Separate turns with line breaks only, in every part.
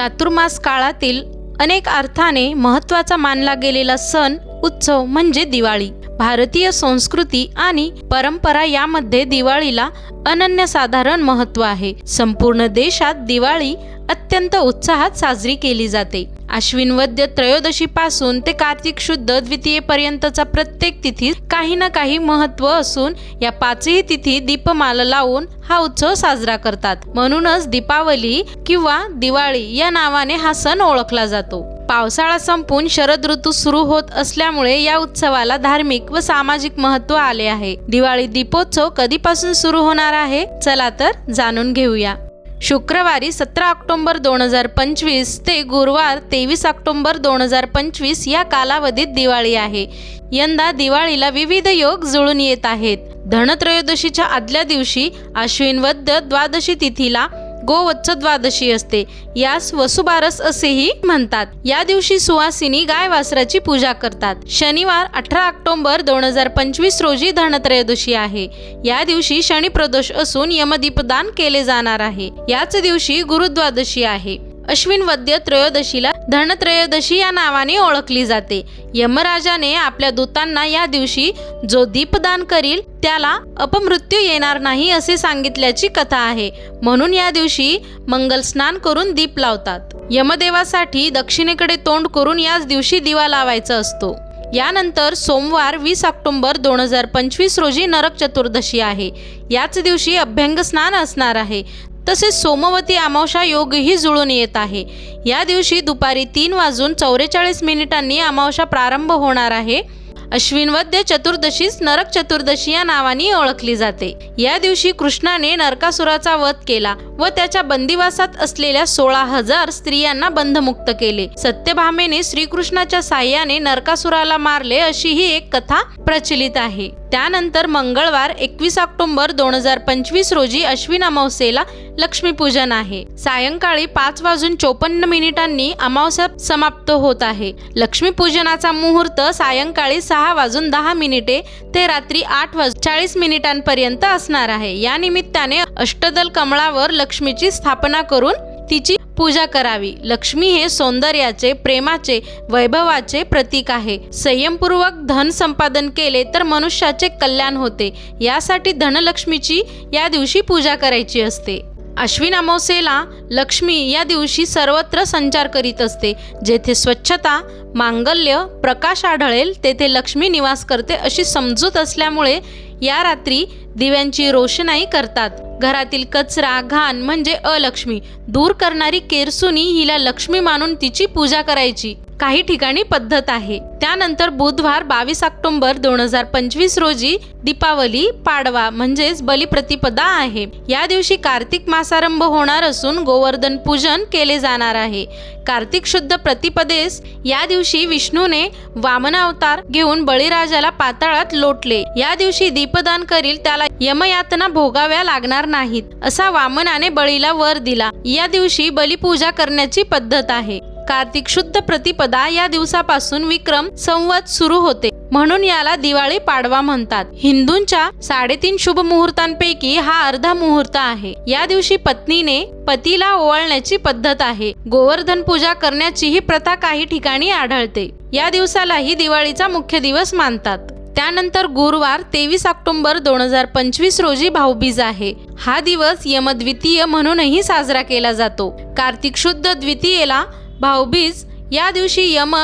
चातुर्मास काळातील अनेक अर्थाने महत्त्वाचा मानला गेलेला सण उत्सव म्हणजे दिवाळी. भारतीय संस्कृती आणि परंपरा यामध्ये दिवाळीला अनन्यसाधारण महत्त्व आहे. संपूर्ण देशात दिवाळी अत्यंत उत्साहात साजरी केली जाते. आश्विन वद्य त्रयोदशी पासून ते कार्तिक शुद्ध द्वितीयेपर्यंतचा प्रत्येक तिथी काही ना काही महत्त्व असून या पाचही तिथी दीपमाला लावून हा उत्सव साजरा करतात. म्हणूनच दीपावली किंवा दिवाळी या नावाने हा सण ओळखला जातो. पावसाळा संपून शरद ऋतू सुरू होत असल्यामुळे या उत्सवाला धार्मिक व सामाजिक महत्त्व आले आहे. दिवाळी दीपोत्सव कधीपासून सुरू होणार आहे? चला तर जाणून घेऊया. शुक्रवारी सतरा ऑक्टोंबर दोन हजार पंचवीस ते गुरुवार तेवीस ऑक्टोंबर दोन हजार पंचवीस या कालावधीत दिवाळी आहे. यंदा दिवाळीला विविध योग जुळून येत आहेत. धनत्रयोदशीच्या आदल्या दिवशी आश्विन वद्य द्वादशी तिथीला गोवत्स द्वादशी असते. यास वसुबारस असेही म्हणतात. या दिवशी सुवासिनी गाय वासराची पूजा करतात. शनिवार अठरा ऑक्टोबर दोन हजार पंचवीस रोजी धनत्रयोदशी आहे. या दिवशी शनी प्रदोष असून यमदीपदान केले जाणार आहे. याच दिवशी गुरुद्वादशी आहे. अश्विन वद्य त्रयोदशीला धनत्रयोदशी या नावाने ओळखली जाते. यमराजाने आपल्या दूतांना या दिवशी जो दीपदान करील त्याला अपमृत्यू येणार नाही असे सांगितल्याची कथा आहे. म्हणून या दिवशी मंगल स्नान करून दीप लावतात. यमदेवासाठी दक्षिणेकडे तोंड करून याच दिवशी दिवा लावायचा असतो. यानंतर सोमवार वीस ऑक्टोबर दोन हजार पंचवीस रोजी नरक चतुर्दशी आहे. याच दिवशी अभ्यंग स्नान असणार आहे. तसेच सोमवती अमावस्या योगही जुळून येत आहे. या दिवशी दुपारी तीन वाजून चौवेचाळीस मिनिटांनी अमावस्या प्रारंभ होणार आहे. अश्विनवद्य चतुर्दशीच नरक चतुर्दशी या नावाने ओळखली जाते. या दिवशी कृष्णाने नरकासुराचा वध केला व त्याच्या बंदिवासात असलेल्या सोळा हजार स्त्रियांना बंधमुक्त केले. सत्यभामेने श्रीकृष्णाच्या साह्याने नरकासुराला मारले अशी ही एक कथा प्रचलित आहे. त्यानंतर मंगळवार एकवीस ऑक्टोबर दोन हजार पंचवीस रोजी अश्विन अमावस्येला लक्ष्मीपूजन आहे. सायंकाळी पाच वाजून चोपन्न मिनिटांनी अमावस्या समाप्त होत आहे. लक्ष्मीपूजनाचा मुहूर्त सायंकाळी सहा वाजून दहा मिनिटे ते रात्री आठ वाज चाळीस मिनिटांपर्यंत असणार आहे. या निमित्ताने अष्टदल कमळावर लक्ष्मीची स्थापना करून तिची पूजा करावी. लक्ष्मी हे सौंदर्याचे प्रेमाचे वैभवाचे प्रतीक आहे. संयमपूर्वक धन संपादन केले तर मनुष्याचे कल्याण होते. यासाठी धनलक्ष्मीची या दिवशी पूजा करायची असते. अश्विन अमावस्येला लक्ष्मी या दिवशी सर्वत्र संचार करीत असते. जेथे स्वच्छता मांगल्य प्रकाश आढळेल तेथे लक्ष्मी निवास करते अशी समजूत असल्यामुळे या रात्री दिव्यांची रोषणाई करतात. घरातील कचरा घाण म्हणजे अलक्ष्मी. दूर करणारी केरसुनी हिला लक्ष्मी मानून तिची पूजा करायची. काही ठिकाणी पद्धत आहे. त्यानंतर बुधवार बावीस ऑक्टोबर दोन हजार पंचवीस रोजी दीपावली पाडवा म्हणजेच बलिप्रतिपदा आहे. या दिवशी कार्तिक मासारंभ होणार असून गोवर्धन पूजन केले जाणार आहे. कार्तिक शुद्ध प्रतिपदेस या दिवशी विष्णूने वामनावतार घेऊन बळीराजाला पाताळात लोटले. या दिवशी दीपदान करील त्याला यमयातना भोगाव्या लागणार नाहीत असा वामनाने बळीला वर दिला. या दिवशी बलिपूजा करण्याची पद्धत आहे. कार्तिक शुद्ध प्रतिपदा या दिवसापासून विक्रम संवत सुरू होते. म्हणून याला दिवाळी पाडवा म्हणतात. हिंदूंच्या साडेतीन शुभ मुहूर्तांपैकी हा अर्धा मुहूर्त आहे. या दिवशी पत्नीने पतीला ओवाळण्याची पद्धत आहे. गोवर्धन पूजा करण्याची ही प्रथा काही ठिकाणी आढळते. या दिवसालाही दिवाळीचा मुख्य दिवस मानतात. त्यानंतर गुरुवार तेवीस ऑक्टोबर दोन हजार पंचवीस रोजी भाऊबीज आहे. हा दिवस यमद्वितीय म्हणूनही साजरा केला जातो. कार्तिक शुद्ध द्वितीयेला भाऊबीज या दिवशी यम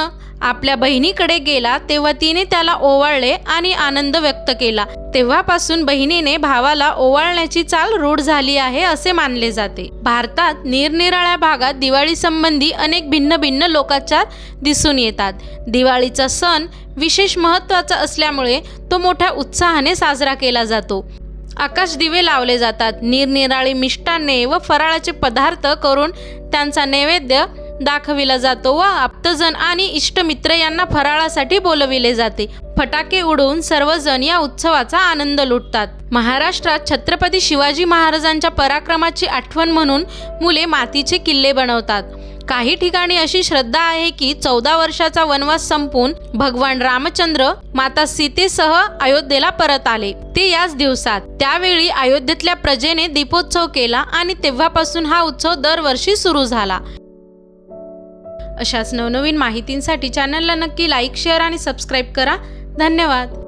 आपल्या बहिणीकडे गेला तेव्हा तिने त्याला ओवाळले आणि आनंद व्यक्त केला. तेव्हापासून बहिणीने भावाला ओवाळण्याची चाल रूढ झाली आहे असे मानले जाते. भारतात निरनिराळ्या भागात दिवाळी संबंधी अनेक भिन्न भिन्न लोकाचार दिसून येतात. दिवाळीचा सण विशेष महत्त्वाचा असल्यामुळे तो मोठ्या उत्साहाने साजरा केला जातो. आकाश दिवे लावले जातात. निरनिराळी मिष्टान्ने व फराळाचे पदार्थ करून त्यांचा नैवेद्य दाखविला जातो व आप्तजन आणि इष्टमित्र यांना फराळासाठी बोलविले जाते. फटाके उडवून सर्वजण या उत्सवाचा आनंद लुटतात. महाराष्ट्रात छत्रपती शिवाजी महाराजांच्या पराक्रमाची आठवण म्हणून मुले मातीचे किल्ले बनवतात. काही ठिकाणी अशी श्रद्धा आहे की चौदा वर्षाचा वनवास संपून भगवान रामचंद्र माता सीतेसह अयोध्येला परत आले. ते याच दिवसात. त्यावेळी अयोध्येतल्या प्रजेने दीपोत्सव केला आणि तेव्हापासून हा उत्सव दरवर्षी सुरू झाला. अशाच नवनवीन माहितींसाठी चॅनलला नक्की लाईक शेअर आणि सबस्क्राईब करा. धन्यवाद.